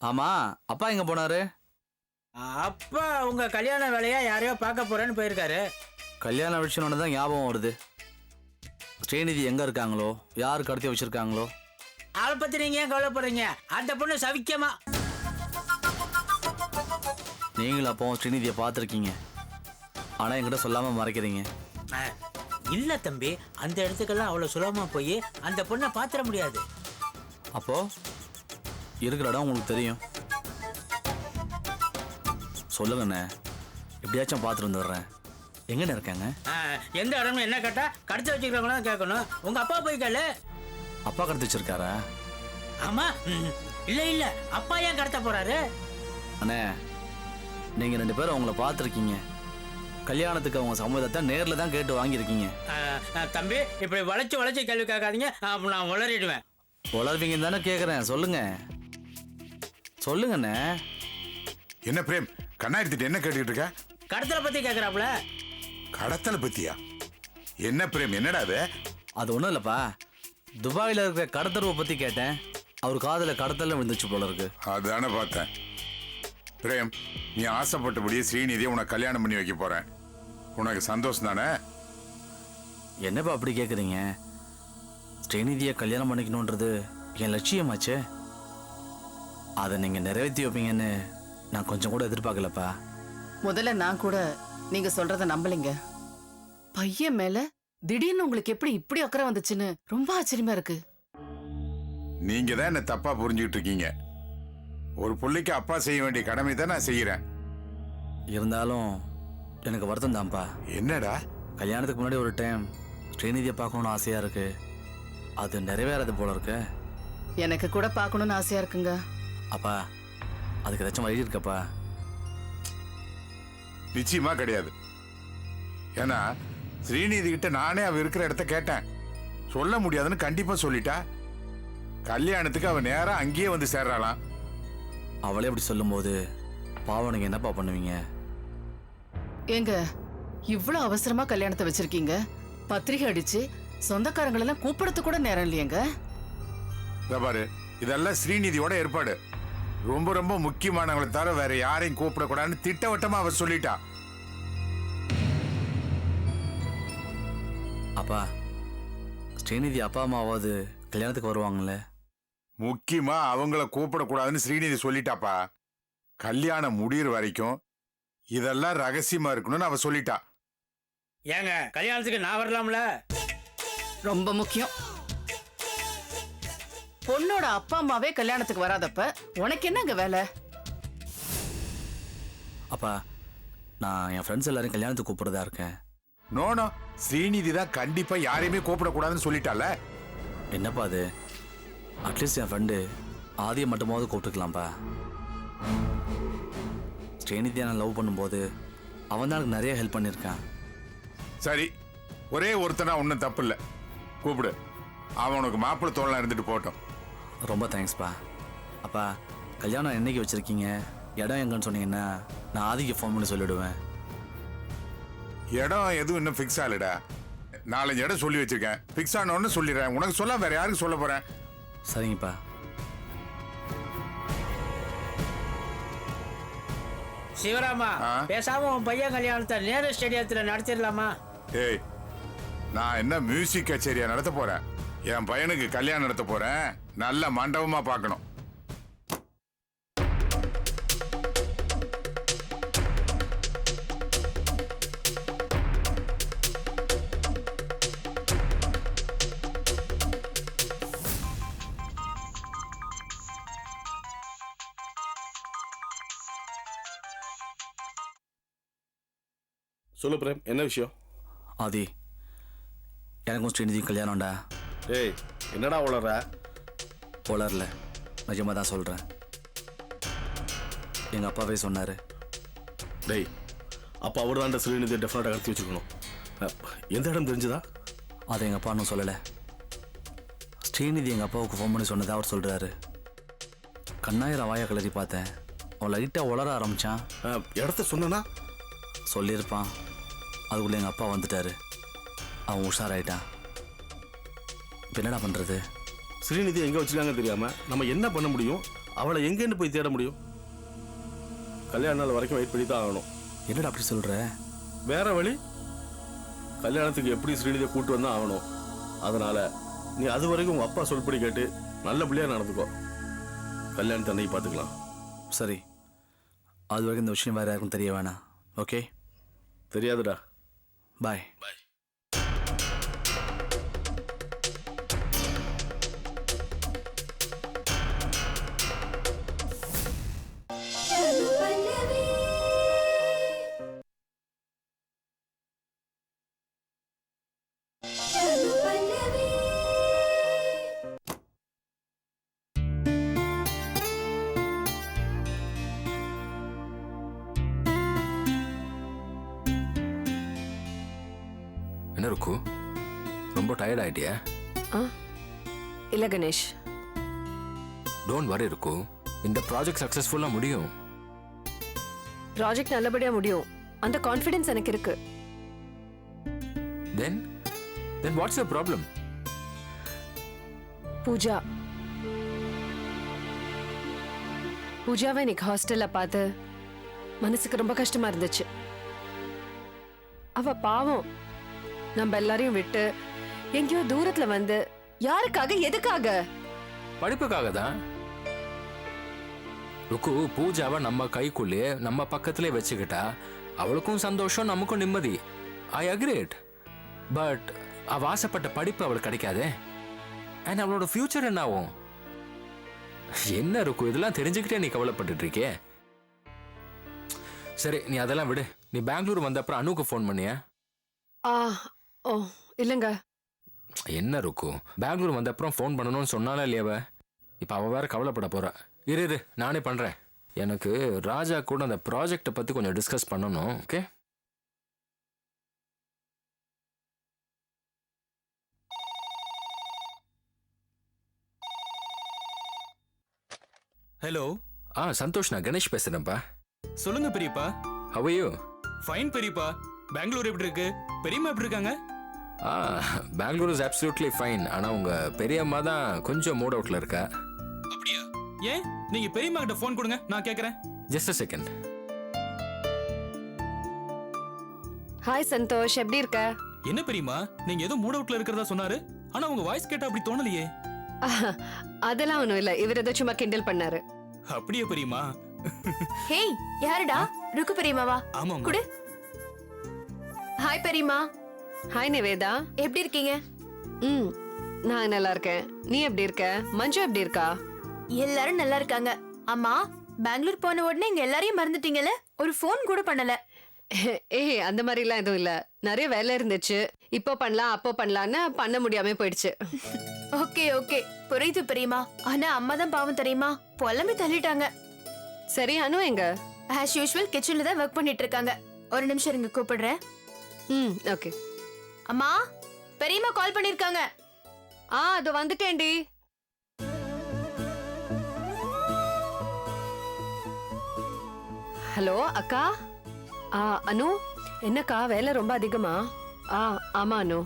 ஆமா அப்பா எங்க போனாரு? அப்பா உங்க கல்யாண வேலையா யாரையோ பார்க்க போறேன்னு போயிருக்காரு. கல்யாண விஷயம் தான் ஞாபகம் வருது. ஸ்ரீநிதி எங்க இருக்காங்களோ? யார் கடத்தி வச்சிருக்காங்களோ? அதை பத்தி நீங்க ஏன் கவலைப்படுறீங்க? அந்த பொண்ணு சவிக்கமா. நீங்களும் அப்போ ஸ்ரீநிதியை பார்த்துருக்கீங்க. ஆனா என்கிட்ட சொல்லாம மறைக்கிறீங்க. இல்ல தம்பி அந்த இடத்துக்கெல்லாம் அவ்வளவு சுலபமா போய் அந்த பொண்ணை பாத்திர முடியாது. அப்போ? இருக்கிற இடம் உங்களுக்கு தெரியும். சொல்லுங்கண்ணே எப்படியாச்சும் பார்த்துட்டு வந்துடுறேன். எங்கண்ணே இருக்காங்க? எந்த இடம்னு என்ன கேட்டா கடத்தி வச்சுக்கிறவங்கள கேட்கணும். உங்க அப்பா போய் கேளு. அப்பா கடத்தி வச்சிருக்காரா? ஆமா ம், இல்ல இல்ல. அப்பா ஏன் கடத்த போறாரு? அண்ணே நீங்க ரெண்டு பேரும் அவங்கள பார்த்துருக்கீங்க. கல்யாணத்துக்கு அவங்க சம்மதத்தை நேரில் தான் கேட்டு வாங்கியிருக்கீங்க. தம்பி இப்படி வளைச்சு வளைச்சு கேள்வி கேட்காதீங்க. நான் உளறிடுவேன். வளர்வீங்கன்னு தானே கேட்குறேன் சொல்லுங்க. சொல்லுங்கண்ணே. என்ன பிரேம் கண்ணா எடுத்துட்டு என்ன கேட்டுக்கிட்டு இருக்க? கடத்தலை பத்தி கேக்குறாப்புல. கடத்தலை பத்தியா? என்ன பிரேம் என்னடா அது அது ஒன்றும் இல்லைப்பா. துபாயில் இருக்கிற கடத்தருவை பற்றி கேட்டேன். அவர் காதில் கடத்தல விழுந்துச்சு போல இருக்கு. அதானே பார்த்தேன். பிரேம் நீ ஆசைப்பட்டபடியே ஸ்ரீநிதியை உனக்கு கல்யாணம் பண்ணி வைக்க போறேன். உனக்கு சந்தோஷம் தானே? என்னப்பா அப்படி கேட்குறீங்க ஸ்ரீநிதியை கல்யாணம் பண்ணிக்கணுன்றது என் லட்சியமாச்சே. அதை நீங்கள் நிறைவேற்றி வைப்பீங்கன்னு நான் கொஞ்சம் கூட எதிர்பார்க்கலப்பா. முதல்ல நான் கூட நீங்க சொல்றத நம்பலைங்க. பையன் மேல திடீர்னு உங்களுக்கு எப்படி இப்படி அக்கறை வந்துச்சுன்னு ரொம்ப ஆச்சரியமா இருக்கு. நீங்க தான் என்ன தப்பா புரிஞ்சுக்கிட்டு இருக்கீங்க. ஒரு பிள்ளைக்கு அப்பா செய்ய வேண்டிய கடமை தான் நான் செய்யறேன். இருந்தாலும் எனக்கு வருத்தம் தான்ப்பா. என்னடா? கல்யாணத்துக்கு முன்னாடி ஒரு டைம் ஸ்ரீநிதியை பார்க்கணுன்னு ஆசையாக இருக்கு. அது நிறைவேறாது போல இருக்கு. எனக்கு கூட பார்க்கணும்னு ஆசையா இருக்குங்க. அப்பா அதுக்கு ஏதாச்சும் வழி இருக்கப்பா. நிச்சயமா கிடையாது. ஏன்னா ஸ்ரீநிதி கிட்ட நானே அவ இருக்கிற இடத்த கேட்டேன். சொல்ல முடியாதுன்னு கண்டிப்பா சொல்லிட்டா. கல்யாணத்துக்கு அவ நேரா அங்கேயே வந்து சேர்றாளாம். அவளே அப்படி சொல்லும்போது பாவம் நீங்கள் என்னப்பா பண்ணுவீங்க? ஏங்க இவ்வளவு அவசரமா கல்யாணத்தை வச்சிருக்கீங்க? பத்திரிகை அடிச்சு சொந்தக்காரங்களெல்லாம் கூப்பிடறது கூட நேரம் இல்லையேங்க? இதோ பாரு இதெல்லாம் ஸ்ரீநிதியோட ஏற்பாடு. ரொம்ப ரொம்ப முக்கியமானவங்களை தவிர வேற யாரையும் கூப்பிடக்கூடாதுன்னு திட்டவட்டமா அவ சொல்லிட்டா. அப்பா ஸ்ரீநிதி அப்பா அம்மாவாவது கல்யாணத்துக்கு வருவாங்களே முக்கியமா அவங்கள கூப்பிடக்கூடாதுன்னு ஸ்ரீநிதி சொல்லிட்டாப்பா. கல்யாணம் முடியிற வரைக்கும் இதெல்லாம் ரகசியமா இருக்கணும்னு அவ சொல்லிட்டா. ஏங்க கல்யாணத்துக்கு நான் வரலாம்ல? ரொம்ப முக்கியம். பொண்ணோட அப்பா அம்மாவே கல்யாணத்துக்கு வராதப்ப உனக்கு என்னங்க வேலை? அப்பா நான் என் ஃப்ரெண்ட்ஸ் எல்லாரையும் கல்யாணத்துக்கு கூப்பிடுறதா இருக்கேன். நோனோ ஸ்ரீநிதி தான் கண்டிப்பா யாரையுமே கூப்பிடக்கூடாதுன்னு சொல்லிட்டால? என்னப்பா அது? அட்லீஸ்ட் என் ஃப்ரெண்டு ஆதியை மட்டுமாவது கூப்பிட்டுக்கலாம்ப்பா. ஸ்ரீநிதியை நான் லவ் பண்ணும்போது அவன் தான் எனக்கு நிறைய ஹெல்ப் பண்ணியிருக்கான். சரி ஒரே ஒருத்தனா ஒன்றும் தப்பு இல்லை. கூப்பிடு. அவன் உனக்கு மாப்பிள்ளை தோழலாம் இருந்துட்டு போட்டோம் ரொம்ப தேங்க்ஸ்ப்பா அப்பா கல்யாணம் என்னைக்கு வச்சுருக்கீங்க? இடம் எங்கன்னு சொன்னீங்கன்னா நான் ஆதிக்கு ஃபோன் பண்ணி சொல்லிவிடுவேன் இடம் எதுவும் இன்னும் ஃபிக்ஸ் ஆகலடா நாலஞ்சு இடம் சொல்லி வச்சிருக்கேன். ஃபிக்ஸ் ஆனோன்னு சொல்லிடுறேன். உனக்கு சொல்ல வேற யாருக்கு சொல்ல போறேன்? சரிங்கப்பா. சிவராமா ஆ? பேசாம உன் பையன் கல்யாணத்தை நேரு ஸ்டேடியத்துல நடத்திடலாமா? ஏய் நான் என்ன மியூசிக் கச்சேரியா நடத்த போறேன்? என் பையனுக்கு கல்யாணம் நடத்த போறேன்? நல்ல மண்டபமா பார்க்கணும். சொல்லு பிரேம் என்ன விஷயம்? ஆதி எனக்கும் ஸ்ரீநிதியும் கல்யாணம்டா. ஏய் என்னடா உளற போலரில். நிஜமாக தான் சொல்கிறேன் எங்கள் அப்பாவே சொன்னார். டேய் அப்போ அவர் தான் ஸ்ரீநிதியை டெஃபினட்டாக கடத்தி வச்சுக்கணும். எந்த இடம் தெரிஞ்சுதா? அதை எங்கள் அப்பா இன்னும் சொல்லலை. ஸ்ரீநிதி எங்கள் அப்பாவுக்கு ஃபோன் பண்ணி சொன்னதை அவர் சொல்கிறாரு கண்ணாயிரம் வாயை கிளறி பார்த்தேன். அவன் லைட்டாக உளர ஆரம்பித்தான் இடத்த சொன்னனா? சொல்லியிருப்பான். அதுக்குள்ளே எங்கள் அப்பா வந்துட்டாரு. அவன் உஷாராயிட்டான். இப்போ என்னடா பண்ணுறது ஸ்ரீநிதி எங்கே வச்சிருக்காங்க தெரியாம நம்ம என்ன பண்ண முடியும்? அவளை எங்கேன்னு போய் தேட முடியும்? கல்யாண நாள் வரைக்கும் வெயிட் பண்ணி தான் ஆகணும். என்னடா அப்படி சொல்ற? வேற வழி? கல்யாணத்துக்கு எப்படி ஸ்ரீநிதியை கூட்டு வந்தா ஆகணும்? அதனால நீ அது வரைக்கும் உங்க அப்பா சொல்படி கேட்டு நல்ல பிள்ளையா நடந்துக்கோ. கல்யாணத்தை அன்னைக்கு பார்த்துக்கலாம். சரி. அது வரைக்கும் இந்த விஷயம் வேற யாருக்கும் தெரிய வேணாம். ஓகே தெரியாதுடா. பாய் பாய் என்ன இருக்கு. ரொம்ப டயர்ட் ஆயிட்டியா. இல்ல கணேஷ். டோன்ட் வரி இருக்கு. இந்த ப்ராஜெக்ட் சக்ஸஸ்ஃபுல்லாக முடியும். ப்ராஜெக்ட் நல்லபடியா முடியும். அந்த கான்ஃபிடன்ஸ் எனக்கு இருக்கு. Then then what's the problem Pooja. பூஜாவை இன்னைக்கு ஹாஸ்டல்ல பார்த்து மனசுக்கு ரொம்ப கஷ்டமா இருந்துச்சு. அவ பாவம். நம்ம எல்லாரையும் விட்டு எங்கேயோ தூரத்துல வந்து யாருக்காக எதுக்காக? படிப்புக்காக தான் ருக்கு பூஜாவை நம்ம கைக்குள்ளேயே நம்ம பக்கத்திலே வச்சுக்கிட்டா அவளுக்கும் சந்தோஷம் நமக்கும் நிம்மதி. ஐ அக்ரேட் பட் அவ ஆசைப்பட்ட படிப்பு அவளுக்கு கிடைக்காதே. அண்ட் அவளோட ஃபியூச்சர் என்ன ஆகும் என்ன இருக்கும் இதெல்லாம் தெரிஞ்சுக்கிட்டே நீ கவலைப்பட்டுட்டு இருக்கே? சரி நீ அதெல்லாம் விடு. நீ பெங்களூர் வந்த அப்புறம் அனுக்கு ஃபோன் பண்ணியா? ஆ ஓ இல்லைங்க. என்ன இருக்கும் பெங்களூர் வந்த அப்புறம் ஃபோன் பண்ணணும்னு சொன்னாலே இல்லையாவ? இப்போ அவ வேற கவலைப்பட போறா. இரு இரு நானே பண்றேன். எனக்கு ராஜா கூட அந்த ப்ராஜெக்டை பத்தி கொஞ்சம் டிஸ்கஸ் பண்ணணும் ஓகே ஹலோ ஆ சந்தோஷ் நான் கணேஷ் பேசுறேன்ப்பா சொல்லுங்க பெரியப்பா. ஹவையோ ஃபைன் பெரியப்பா. பெங்களூர் எப்படி இருக்கு? பெரியம்மா எப்படி இருக்காங்க? ஆ பெங்களூர் இஸ் அப்சல்யூட்லி ஃபைன் ஆனால் உங்க பெரியம்மா தான் கொஞ்சம் மூட் அவுட்ல இருக்கா? அப்படியா? ஏன்? நீங்க பெரியம்மா கிட்ட ஃபோன் கொடுங்க நான் கேக்குறேன். Just a second hi Santosh. எப்படி இருக்க? என்ன பெரியம்மா? நீங்க ஏதோ மூட் அவுட்ல இருக்கிறதா சொன்னாரு. ஆனா உங்க வாய்ஸ் கேட்டா அப்படி தோணலையே. ஆஹ், அதெல்லாம் ஒண்ணும் இல்ல. இவர் ஏதோ சும்மா கிண்டல் பண்ணாரு. அப்படியே பெரியம்மா? ஹேய் யாருடா? ருக்கு பெரியம்மாவா? ஆமாம் குடு. ஹாய் பெரியம்மா. ஹாய் நிவேதா எப்படி இருக்கீங்க? ம் நான் நல்லா இருக்கேன். நீ எப்படி இருக்க? மஞ்சு எப்படி இருக்கா? எல்லாரும் நல்லா இருக்காங்க. அம்மா பெங்களூர் போன உடனே இங்க எல்லாரையும் மறந்துட்டீங்கல்ல? ஒரு ஃபோன் கூட பண்ணல. ஏய் அந்த மாதிரிலாம் எதுவும் இல்ல. நிறைய வேலை இருந்துச்சு. இப்போ பண்ணலாம் அப்போ பண்ணலாம்னு பண்ண முடியாம போயிடுச்சு. Okay okay. புரியுது பெரியம்மா ஆனா அம்மா தான் பாவம் தெரியுமா? புலம்பி தள்ளிட்டாங்க. சரி அனு எங்க? ஆஸ் யூஷுவல் கிச்சன்ல தான் ஒர்க் பண்ணிட்டு இருக்காங்க. ஒரு நிமிஷம் இருங்க கூப்பிடுறேன். ம் ஓகே. அம்மா பெரியம்மா கால் பண்ணிருக்காங்க. ஆ அது வந்துட்டேன்டி. ஹலோ அக்கா? ஆ அனு என்னக்கா வேலை ரொம்ப அதிகமா? ஆ ஆமா அனு.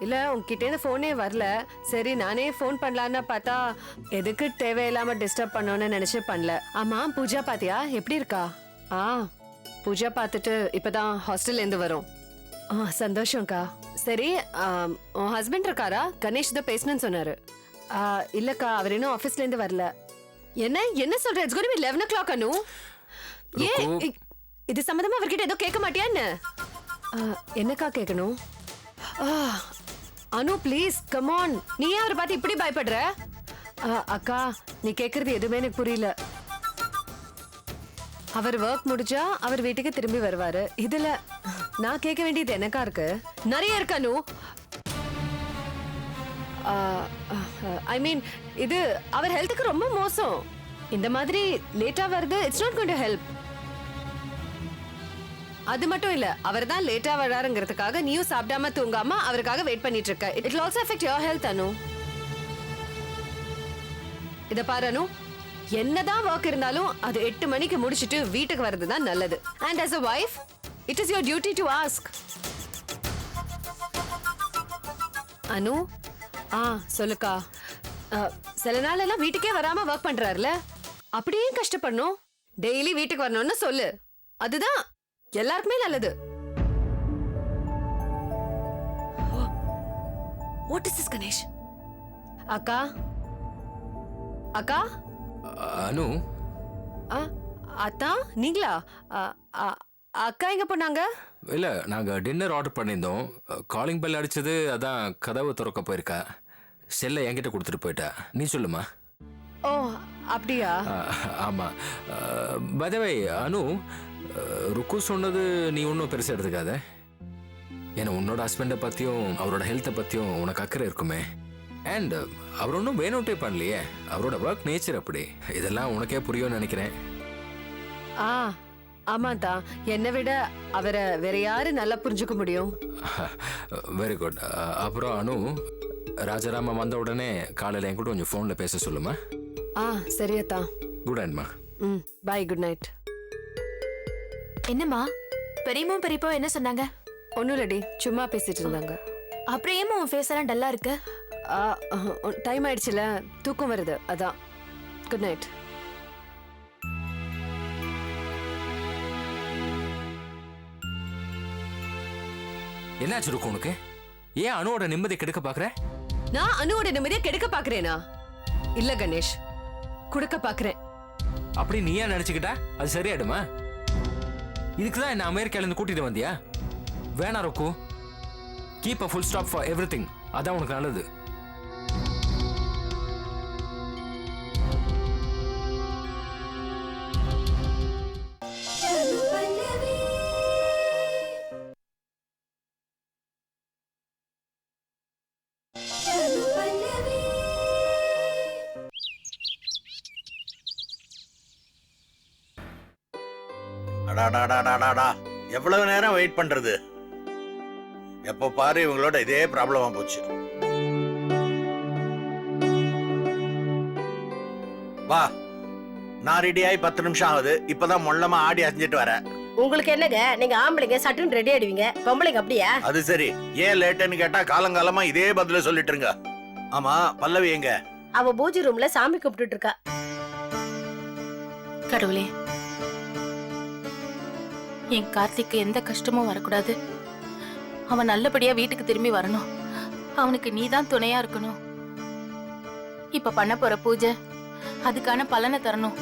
இல்ல உங்ககிட்டேருந்து ஃபோனே வரல. சரி நானே ஃபோன் பண்ணலான்னு பார்த்தா எதுக்கு தேவையில்லாம டிஸ்டர்ப் பண்ணோன்னு நினைச்சு பண்ணல. ஆமா பூஜா பாத்தியா? எப்படி இருக்கா? ஆ பூஜா பார்த்துட்டு இப்பதான் ஹாஸ்டல்ல இருந்து வரும். சந்தோஷம்க்கா. சரி ஆம், உன் ஹஸ்பண்ட் இருக்காரா? கணேஷ் தான் பேசணும்னு சொன்னாரு. ஆ, இல்லக்கா அவர் இன்னும் ஆஃபீஸ்ல இருந்து வரல. என்ன? என்ன சொல்ற? It's gotta be 11 o'clock Anu. ஏன்? ருக்கு. இ- இது சம்பந்தமா அவர்கிட்ட ஏதோ கேட்க மாட்டியா என்ன ஆ, என்னக்கா கேட்கணும் ஆ, அனு ப்ளீஸ் கம் ஆன் நீ ஏன் அவரை பார்த்து இப்படி பயப்படுற? ஆ, அக்கா நீ கேக்குறது எதுவுமே எனக்கு புரியல. அவர் ஒர்க் முடிஞ்சா அவர் வீட்டுக்கு திரும்பி வருவாரு. இதுல நான் கேட்க வேண்டியது எனக்கா இருக்கு? நிறைய இருக்கு அனு? ஐ மீன் இது அவர் ஹெல்த்துக்கு ரொம்ப மோசம். இந்த மாதிரி லேட்டா வருது it's not going to help அது மட்டும் இல்ல அவர் தான் லேட்டா வராருங்கிறதுக்காக நீயும் சாப்பிடாம தூங்காம அவருக்காக வெயிட் பண்ணிட்டு இருக்க. It will also effect your health Anu. இத பாரு அனு. என்னதான் ஒர்க் இருந்தாலும் அது எட்டு மணிக்கு முடிச்சிட்டு வீட்டுக்கு வர்றது தான் நல்லது. And as a wife it is your duty to ask Anu? ஆ சொல்லுக்கா. சில நாள் எல்லாம் வீட்டுக்கே வராம ஒர்க் பண்றாருல. அப்படியே கஷ்டப்படணும். டெய்லி வீட்டுக்கு வரணும்னு சொல்லு. அதுதான் எல்லாருக்குமே நல்லது. வாட் இஸ் திஸ் கணேஷ் அக்கா? அக்கா? அனு? அத்தா நீங்களா? அக்கா எங்க போனாங்க இல்ல நாங்க டின்னர் ஆர்டர் பண்ணியிருந்தோம். காலிங் பெல் அடிச்சது அதான் கதவு திறக்க போயிருக்கா. செல்லை என்கிட்ட கொடுத்துட்டு போயிட்டா. நீ சொல்லுமா? ஓ அப்படியா? ஆமா. பதவை அனு ருக்கு சொன்னது நீ ஒன்றும் பெருசாக எடுத்துக்காத. ஏன்னா உன்னோட ஹஸ்பண்டை பற்றியும் அவரோட ஹெல்த்தை பற்றியும் உனக்கு அக்கறை இருக்குமே. அண்ட் அவர் ஒன்றும் வேணும்ட்டே பண்ணலையே. அவரோட ஒர்க் நேச்சர் அப்படி. இதெல்லாம் உனக்கே புரியும்னு நினைக்கிறேன். ஆ. ஆமாத்தா என்னை விட அவரை வேற யாரு நல்லா புரிஞ்சுக்க முடியும்? வெரி குட் அப்புறம் அனு ராஜாராமா வந்த உடனே காலையில் என் கூட கொஞ்சம் ஃபோனில் பேச சொல்லுமா? ஆ சரியத்தா குட் நைட்மா ம் பாய் குட் நைட் என்னம்மா? பெரியம்மாவும் பெரியப்பாவும் என்ன சொன்னாங்க? ஒன்றும் ரெடி சும்மா பேசிட்டு இருந்தாங்க. அப்புறம் ஏமா உன் ஃபேஸ் எல்லாம் டல்லா இருக்கு? டைம் ஆயிடுச்சுல தூக்கம் வருது அதான். குட் நைட் என்னாச்சு இருக்கும் உனக்கு? ஏன் அனுவோட நிம்மதி கெடுக்க பார்க்குற நான் அனுவோட நிம்மதியை கெடுக்க பாக்குறேனா? இல்ல கணேஷ். கொடுக்க பாக்குறேன். அப்படி நீயா நினைச்சுக்கிட்டா? அது சரியாயிடுமா? இதுக்கு தான் என்ன அமெரிக்கால இருந்து கூட்டிட்டு வந்தியா? வேணாம் ருக்கு. Keep a full stop for everything அதான் உனக்கு நல்லது. எவ்வளவு நேரம் வெயிட் பண்றது? எப்போ பாரு இவங்களோட இதே ப்ராப்ளமா போச்சு. வா நான் ரெடி ஆகி பத்து நிமிஷம் ஆகுது. இப்பதான் மொள்ளமா ஆடி அசைஞ்சிட்டு வரேன். உங்களுக்கு என்னங்க? நீங்க ஆம்பளைங்க சட்டுன்னு ரெடி ஆயிடுவீங்க. பொம்பளைங்க அப்படியா? அது சரி. ஏன் லேட்டுன்னு கேட்டா காலங்காலமா இதே பதில சொல்லிட்டு இருங்க ஆமா பல்லவி எங்க? அவ பூஜை ரூம்ல சாமி கும்பிட்டுட்டு இருக்கா. கடவுளே என் கார்த்திக்கு எந்த கஷ்டமும் வரக்கூடாது. அவன் நல்லபடியா வீட்டுக்கு திரும்பி வரணும். அவனுக்கு நீதான் துணையா இருக்கணும். இப்ப பண்ண போற பூஜை அதுக்கான பலனை தரணும்.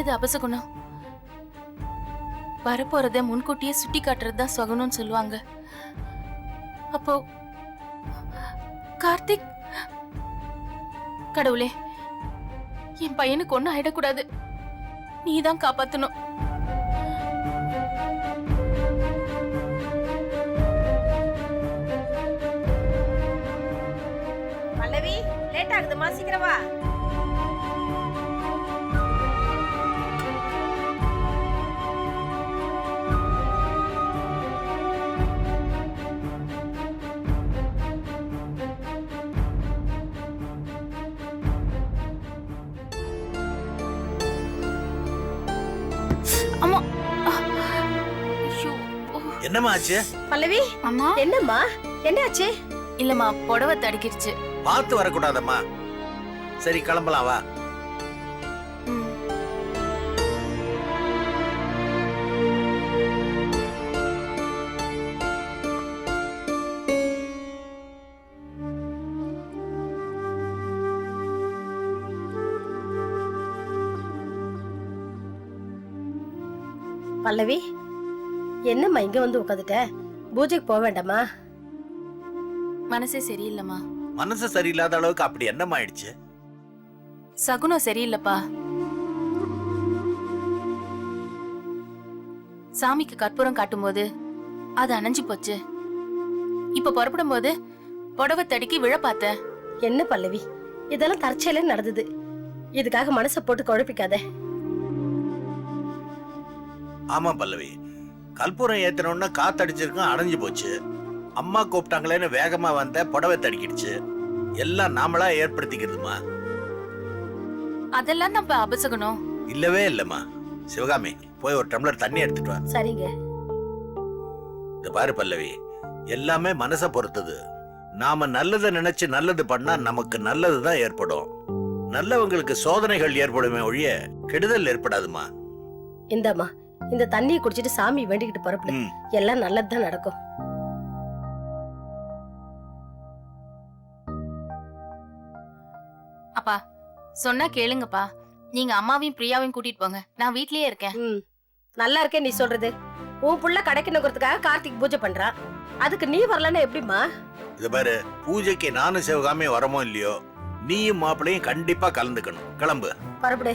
என்னது அபசகுணம்? வரப்போறத முன்கூட்டியே சுட்டி காட்டுறது தான் சகுனம்னு சொல்லுவாங்க. அப்போ கார்த்திக்? கடவுளே என் பையனுக்கு ஒன்றும் ஆயிடக்கூடாது. நீ தான் காப்பாத்தணும். பல்லவி லேட் ஆகுதுமா சீக்கிரம் வா. என்னம்மா ஆச்சு? பல்லவி அம்மா என்னம்மா? என்னாச்சு? இல்லம்மா புடவை தடுக்கிடுச்சு. பார்த்து வரக்கூடாதம்மா. சரி கிளம்பலாம் வா. பல்லவி என்னம்மா இங்க வந்து உட்காந்துட்ட பூஜைக்கு போக வேண்டாமா? மனசே சரியில்லைம்மா. மனசு சரியில்லாத அளவுக்கு அப்படி என்னம்மா ஆயிடுச்சு? சகுனம் சரியில்லைப்பா. சாமிக்கு கற்பூரம் காட்டும்போது அது அணைஞ்சு போச்சு. இப்ப புறப்படும் போது புடவை தடுக்கி விழ பார்த்தேன். என்ன பல்லவி? இதெல்லாம் தற்செயலே நடந்தது. இதுக்காக மனசை போட்டு குழப்பிக்காத. ஆமா பல்லவி. கற்பூரம் ஏத்தினோன்னா காத்தடிச்சிருக்கும் அடைஞ்சு போச்சு. அம்மா கூப்பிட்டாங்களேன்னு வேகமா வந்த புடவை தடுக்கிடுச்சு. எல்லாம் நாமளா ஏற்படுத்திக்கிறதுமா? அதெல்லாம் நம்ம அபசகணும் இல்லவே இல்லம்மா. சிவகாமி போய் ஒரு டம்ளர் தண்ணி எடுத்துட்டு வா. சரிங்க. இந்த பாரு பல்லவி எல்லாமே மனசை பொறுத்தது. நாம நல்லதை நினைச்சு நல்லது பண்ணா நமக்கு நல்லதுதான் ஏற்படும். நல்லவங்களுக்கு சோதனைகள் ஏற்படுமே ஒழிய கெடுதல் ஏற்படாதுமா? இந்தாம்மா இந்த தண்ணியை குடிச்சிட்டு சாமி வேண்டிக்கிட்டு புறப்படு. எல்லாம் நல்லதுதான் நடக்கும். அப்பா சொன்னா கேளுங்கப்பா. நீங்க அம்மாவையும் பிரியாவையும் கூட்டிட்டு போங்க. நான் வீட்லயே இருக்கேன். ம். நல்லா இருக்கே நீ சொல்றது. உன் புள்ள கடைக்கணுங்கிறதுக்காக கார்த்திக் பூஜை பண்றான். அதுக்கு நீ வரலன்னா எப்படிம்மா? இது பாரு பூஜைக்கு நானும் சிவகாமி வரமோ இல்லையோ நீயும் மாப்பிளையும் கண்டிப்பா கலந்துக்கணும். கிளம்பு. புறப்படு.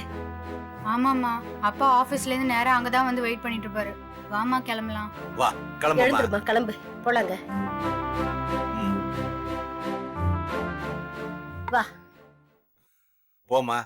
ஆமாம்மா. அப்பா ஆபீஸ்ல இருந்து நேரா அங்கதான் வந்து வெயிட் பண்ணிட்டு இருப்பாரு வாமா கிளம்பலாம். வா கிளம்புமா எழுந்துருமா கிளம்பு. போலாங்க. ம். வா. போம்மா.